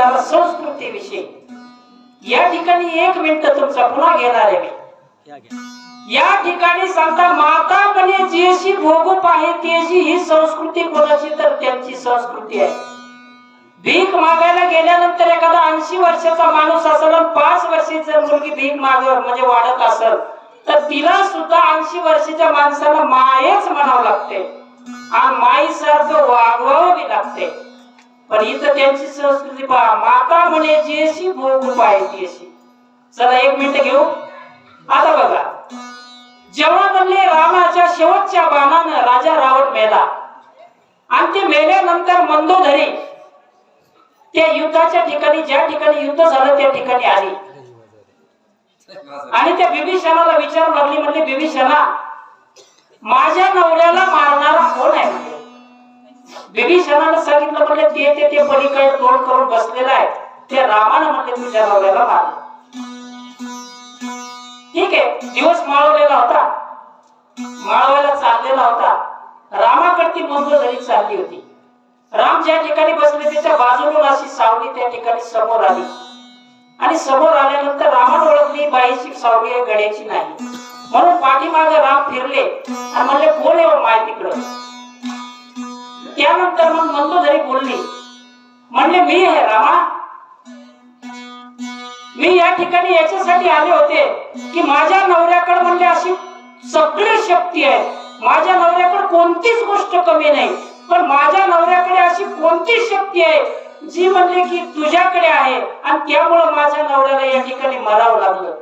झाला संस्कृतीविषयी या ठिकाणी एक मिनिट तुमचा पुन्हा घेणार आहे मी. या ठिकाणी सांगता माता म्हणे जेशी भोगू पाहे तेशी ही संस्कृती कोणाची तर त्यांची संस्कृती आहे. भीक मागायला गेल्यानंतर एखादा ऐंशी वर्षाचा माणूस असेल पाच वर्षाची जर मुलगी भीक माग म्हणजे वाढत असेल तर तिला सुद्धा ऐंशी वर्षाच्या माणसाला मायच म्हणावं लागते. आणि माईसारखं वागवावं बी लागते. पण इथं त्यांची संस्कृती पहा. माता म्हणे जेशी भोग पाहिजे तेशी चला एक मिनिट घेऊ. आता बघा. जेव्हा म्हणले रामाच्या शेवटच्या बाणानं राजा रावण मेला आणि ते मेल्यानंतर मंदोधरी त्या युद्धाच्या ठिकाणी ज्या ठिकाणी युद्ध झालं त्या ठिकाणी आली. आणि त्या बिभीषणाला विचारू लागली म्हणजे बिभीषणा माझ्या नवऱ्याला मारणारा कोण आहे? म्हणजे सांगितलं म्हणजे ते ते ते पलीकडे तोंड करून बसलेला आहे. ते रामानं म्हणले तुझ्या नवऱ्याला मार ठीक आहे दिवस माळवलेला होता. माळवायला चाललेला होता. रामाकडे ती मंदोदरी चालली होती. राम ज्या ठिकाणी बसले त्याच्या बाजूला अशी सावली त्या ठिकाणी समोर आली. आणि समोर आल्यानंतर रामानं ओळखली बाईची सावली आहे गड्याची नाही. म्हणून पाठीमागे राम फिरले आणि म्हणले कोण आहे माय तिकडं. त्यानंतर मग मंदोदरी बोलली म्हणले मी आहे रामा. मी या ठिकाणी याच्यासाठी आले होते की माझ्या नवऱ्याकडे म्हणले अशी सगळी शक्ती आहे. माझ्या नवऱ्याकडे कोणतीच गोष्ट कमी नाही पण माझ्या नवऱ्याकडे अशी कोणती शक्ती आहे? जी म्हणले की तुझ्याकडे आहे आणि त्यामुळे माझ्या नवऱ्याला या ठिकाणी मरावं लागलं.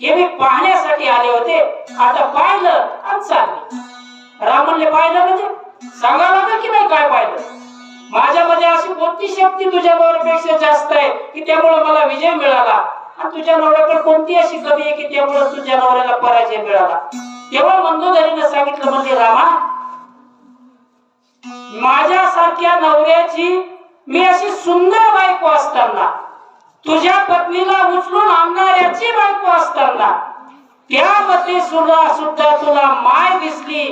हे मी पाहण्यासाठी आले होते. आता पाहिलं आणि चालले. राम म्हणले पाहिलं म्हणजे? सांगा लागेल की नाही काय पाहिलं माझ्यामध्ये अशी कोणती शक्ती तुझ्या नवऱ्यापेक्षा जास्त आहे की त्यामुळे मला विजय मिळाला? आणि तुझ्या नवऱ्याकडे कोणती अशी कमी आहे की त्यामुळे तुझ्या नवऱ्याला पराजय मिळाला? तेव्हा मंदोदरीने सांगितलं म्हणजे रामा माझ्यासारख्या नवऱ्याची मी अशी सुंदर बायको असताना तुझ्या पत्नीला उचलून आणणाऱ्याची बायको असताना त्यामध्ये सुद्धा सुद्धा तुला माय दिसली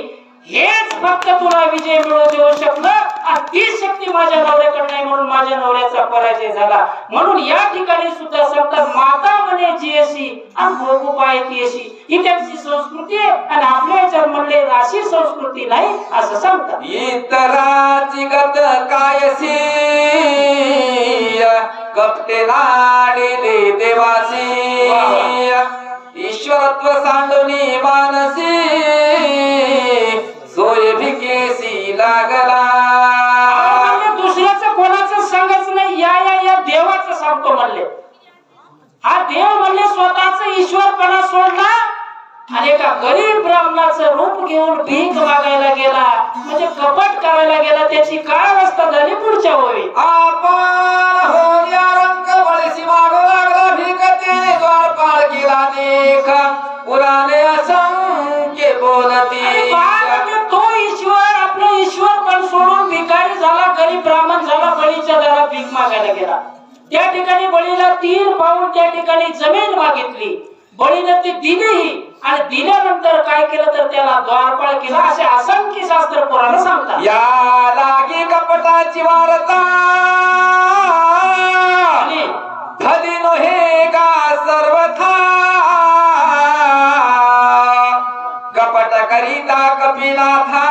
हेच फक्त तुला विजय मिळवून देऊ शकलं आणि ती शक्ती माझ्या नवऱ्याकडे नाही म्हणून माझ्या नवऱ्याचा पराजय झाला. म्हणून या ठिकाणी सुद्धा सांगतात माता म्हणे जी अशी आणि ही त्यांची संस्कृती आहे आणि आपल्या याच्यात म्हणले अशी संस्कृती नाही असं सांगतात. इतराची गत कायसी कपटे नाडिले देवासी ईश्वरत्व सांडुनी मानसी लागला. म्हणजे दुसऱ्याचं कोणाचं सांगायचं नाही. या या या देवाचं सांगतो म्हणले. हा देव म्हणले स्वतःच ईश्वरपणा सोडला. आणि एका गरीब ब्राह्मणाचं रूप घेऊन भीक मागायला गेला. म्हणजे कपट करायला गेला. त्याची काय अवस्था झाली? पुढच्या होई आपण रंग बळशी मागू लागला भिकते द्वारपाळ केला. मागायला गेला. त्या ठिकाणी बळीला तीन पाऊल त्या ठिकाणी जमीन मागितली. बळीने ती दिलीही आणि दिल्यानंतर काय केलं तर त्याला द्वारपाळ केला असे असंख्य शास्त्र पुराण सांगतात. या लागी कपटाची वार्ता धनी नोहे का सर्वथा. कपट करिता कपिनाथा.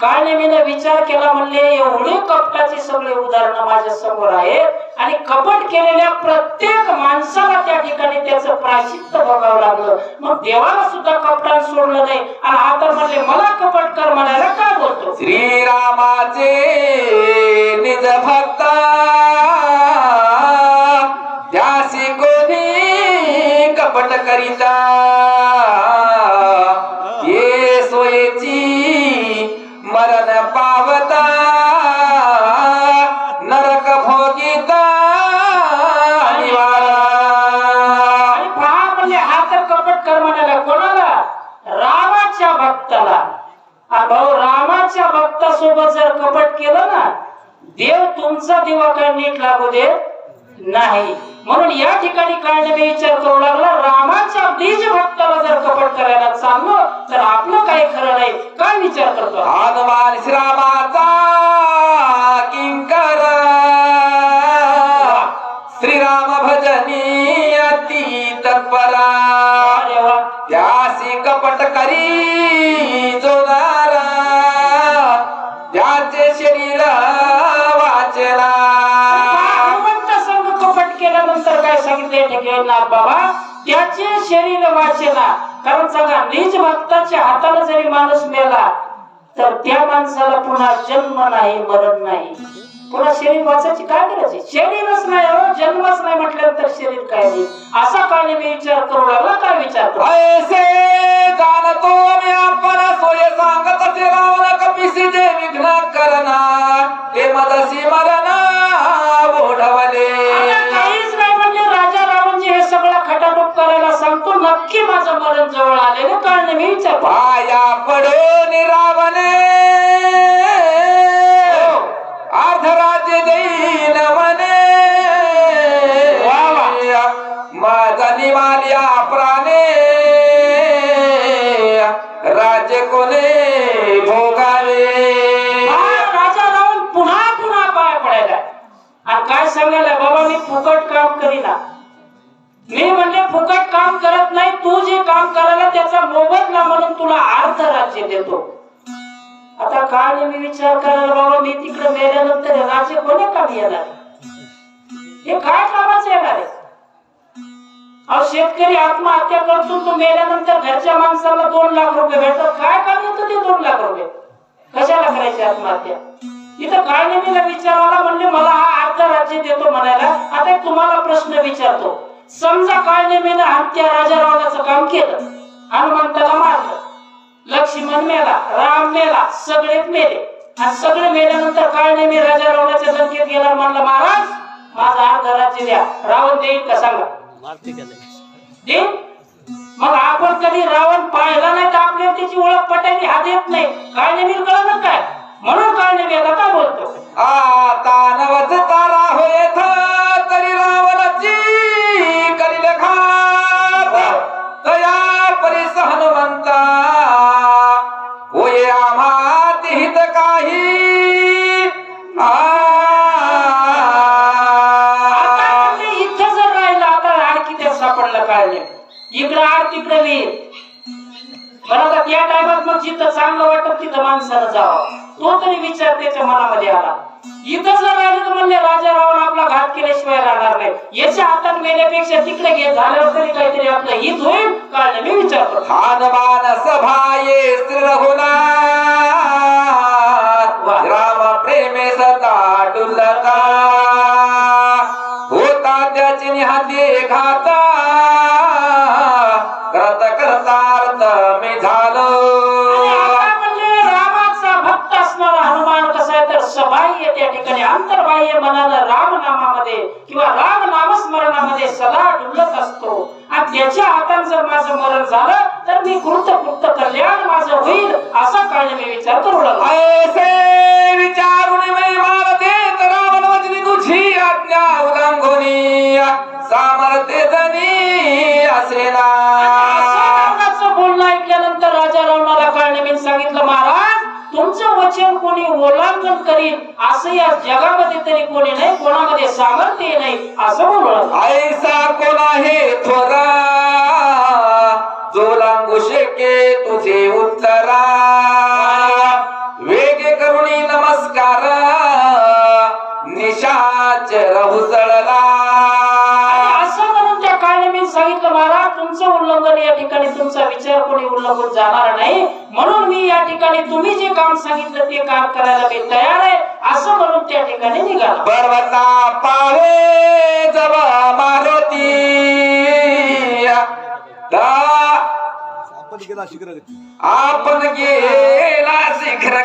काळनेमीने विचार केला म्हणले एवढे कपटाची सगळे उदाहरणं माझ्यासमोर आहेत आणि कपट केलेल्या प्रत्येक माणसाला त्या ठिकाणी त्याचं प्राचित्त बघावं लागलं. मग देवाला सुद्धा कपटात सोडलं नाही. आणि आता म्हणले मला कपट कर म्हणायला काय बोलतो? श्रीरामाचे निज आणि भाऊ रामाच्या भक्तासोबत जर कपट केलं ना देव तुमचा दिवा काय नीट लागू दे. नाही. म्हणून या ठिकाणी काढणे विचार करू लागला रामाच्या बीज भक्ताला जर कपट करायला चाललो तर आपलं काही खरं नाही. काय विचार करतो? हनुमान श्रामाचा किंका सांगितले बाबा त्याचे शरीर वाचेना. कारण सगळा निज भक्ताच्या हाताला जरी माणूस मेला तर त्या माणसाला पुन्हा जन्म नाही मरण नाही. पुन्हा शरीर वाचायची काय गरज आहे शरीरच नाही हो जन्मच नाही म्हटल्यानंतर शरीर काय नाही असा काळी मी विचार करू लागला काय विचार करू. ऐसे जाणतो मी आपण सोय सांगत असे रावण कपिसी जे विघ्न करणार ते मदसी मरण ओढवले. नक्की माझं मरण जवळ आलेलं कारण मी विचार. पाया पडून रावणे. अर्धराज्य देईन म्हणे वा वा. माझा निमाल्या प्राणे. राज्य कोणे भोगावे? हा राजा रावण पुन्हा पुन्हा पाय पडायला. आणि काय सांगायला बाबा मी फुकट काम करीना. मी म्हणले फुकट काम करत नाही तू जे काम करायला त्याचा मोबदला म्हणून तुला अर्ध राज्य देतो. आता काय मी विचार करायला बाबा मी तिकडे मेल्यानंतर राज्य कोणी काम येणार? हे काय कामाचं येणार आहे? अहो शेतकरी आत्महत्या करतो तो मेल्यानंतर घरच्या माणसाला दोन लाख रुपये भेटतात. काय काम येतं ते दोन लाख रुपये? कशाला करायची आत्महत्या? इथं काय नेहमीला विचारायला म्हणले मला हा अर्ध राज्य देतो म्हणायला. आता एक तुम्हाला प्रश्न विचारतो. समजा काय नेमीनं हत्या राजा रावणाचं काम केलं हनुमंताला मारलं लक्ष्मण मेला राम मेला सगळेच मेले. आणि सगळे मेल्यानंतर काय नेमी राजा रावणाच्या लंकेत गेला म्हणलं महाराज माझा अर्ध राज्य द्या. रावण देईल का सांगा? देईल. मग आपण कधी रावण पाहिला नाही तर आपल्याला त्याची ओळख पटायची हा देत नाही. काय नेमी कळलं काय? म्हणून काय नेमी आता काय बोलतो? आता नवच तारा होयथ तरी इकडं आड पण आता त्या टायमात मग जिथं चांगलं वाटत तिथं माणसानं जावं. तो तरी विचार त्याच्या मनामध्ये आला. इथं जर राहिलं तर म्हणले राजा रावण आपला घात केल्याशिवाय राहणार नाही. याच्या हातात मेल्यापेक्षा तिकडे घे झाल्यावर तरी काहीतरी आपलं हित होईल काय मी विचार करतो हानमान सबाह्य त्या ठिकाणी अंतर्बाह्य मनानं राम नामामध्ये किंवा राम नामस्मरणामध्ये सदा डुलत असतो. आणि त्याच्या हातात जर माझं मरण झालं तर मी कृत कृत कल्याण माझं होईल असा काळजी मी विचार करू लागलो. विचारून मी देत रावण वचनी तुझी आज्ञा उल्लंघुनी सामर्थ्य जनी असेना असं कोणी ओलांघन असं या जगामध्ये तरी कोणी नाही कोणामध्ये सामर्थ्य नाही असं म्हणून ऐसा कोण आहे? थोरा उल्लंघन या ठिकाणी तुमचा विचार कोणी उल्लंघन जाणार नाही. म्हणून मी या ठिकाणी तुम्ही जे काम सांगितलं ते काम करायला मी तयार आहे. असं म्हणून त्या ठिकाणी निघाला. पर्वता पावे मारुती. ता आपण गेला शिखर आपण गेला शिखर